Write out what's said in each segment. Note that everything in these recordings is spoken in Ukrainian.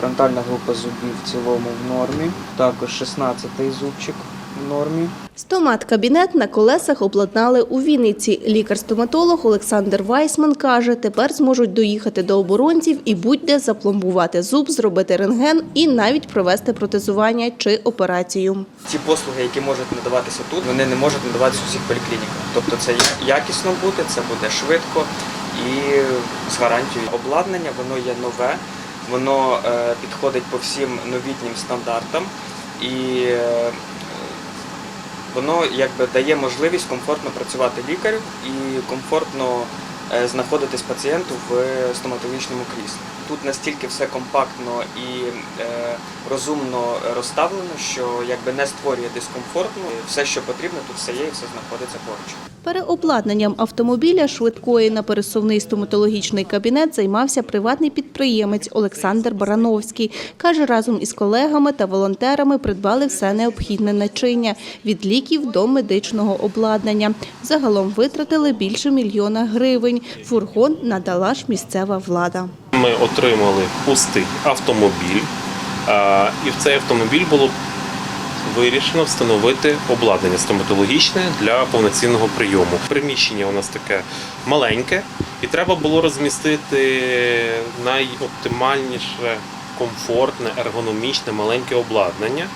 Фронтальна група зубів в цілому в нормі. Також 16-й зубчик в нормі. Стомат-кабінет на колесах обладнали у Вінниці. Лікар-стоматолог Олександр Вайсман каже, тепер зможуть доїхати до оборонців і будь-де запломбувати зуб, зробити рентген і навіть провести протезування чи операцію. Ті послуги, які можуть надаватися тут, вони не можуть надаватися у всіх поліклініках. Тобто це якісно буде, це буде швидко і з гарантією. Обладнання воно є нове, воно е, підходить по всім новітнім стандартам і е, воно якби дає можливість комфортно працювати лікарю і комфортно знаходитись пацієнту в стоматологічному кріслі. Тут настільки все компактно і е, розумно розставлено, що якби не створює дискомфортну. Все, що потрібно, тут все є і все знаходиться поруч. Переобладнанням автомобіля швидкої на пересувний стоматологічний кабінет займався приватний підприємець Олександр Барановський. Каже, разом із колегами та волонтерами придбали все необхідне начиння – від ліків до медичного обладнання. Загалом витратили більше мільйона гривень. Фургон надала ж місцева влада. Ми отримали пустий автомобіль, і в цей автомобіль було вирішено встановити обладнання стоматологічне для повноцінного прийому. Приміщення у нас таке маленьке, і треба було розмістити найоптимальніше, комфортне, ергономічне, маленьке обладнання.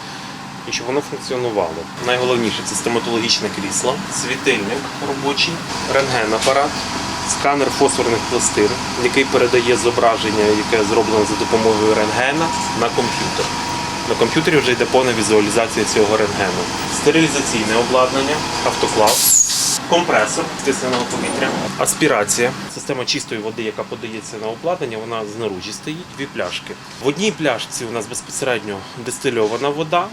І щоб воно функціонувало. Найголовніше це стоматологічне крісло, світильник робочий, рентген-апарат, сканер фосфорних пластин, який передає зображення, яке зроблено за допомогою рентгена, на комп'ютер. На комп'ютері вже йде повна візуалізація цього рентгену. Стерилізаційне обладнання, автоклав, компресор стисненого повітря, аспірація, система чистої води, яка подається на обладнання, вона знаружі стоїть, дві пляшки. В одній пляшці у нас безпосередньо дистильована вода.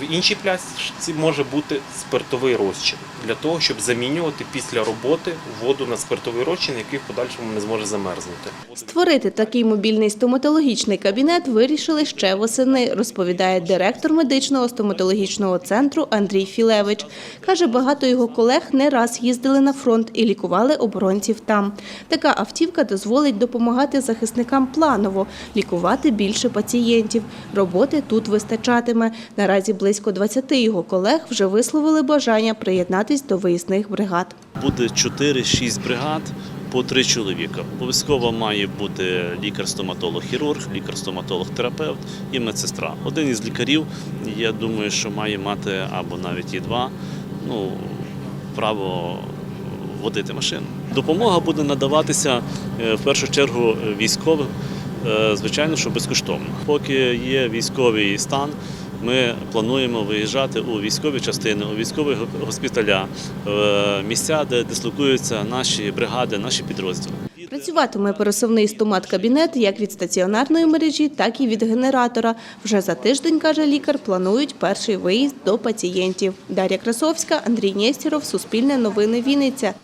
В іншій пляшці може бути спиртовий розчин для того, щоб замінювати після роботи воду на спиртовий розчин, який в подальшому не зможе замерзнути. Створити такий мобільний стоматологічний кабінет вирішили ще восени, розповідає директор медичного стоматологічного центру Андрій Філевич. Каже, багато його колег не раз їздили на фронт і лікували оборонців там. Така автівка дозволить допомагати захисникам планово, лікувати більше пацієнтів. Роботи тут вистачатиме. Наразі близько 20 його колег вже висловили бажання приєднатись до виїзних бригад. буде 4-6 бригад по 3 чоловіка. Обов'язково має бути лікар-стоматолог-хірург, лікар-стоматолог-терапевт і медсестра. Один із лікарів, я думаю, що має мати або навіть і два ну, право водити машину. Допомога буде надаватися е, в першу чергу військовим, е, звичайно, що безкоштовно. Поки є військовий стан, ми плануємо виїжджати у військові частини, у військові госпіталя, в місця, де дислокуються наші бригади, наші підрозділи. Працюватиме пересувний стомат-кабінет як від стаціонарної мережі, так і від генератора. Вже за тиждень, каже лікар, планують перший виїзд до пацієнтів. Дар'я Красовська, Андрій Нєстєров, Суспільне новини Вінниця.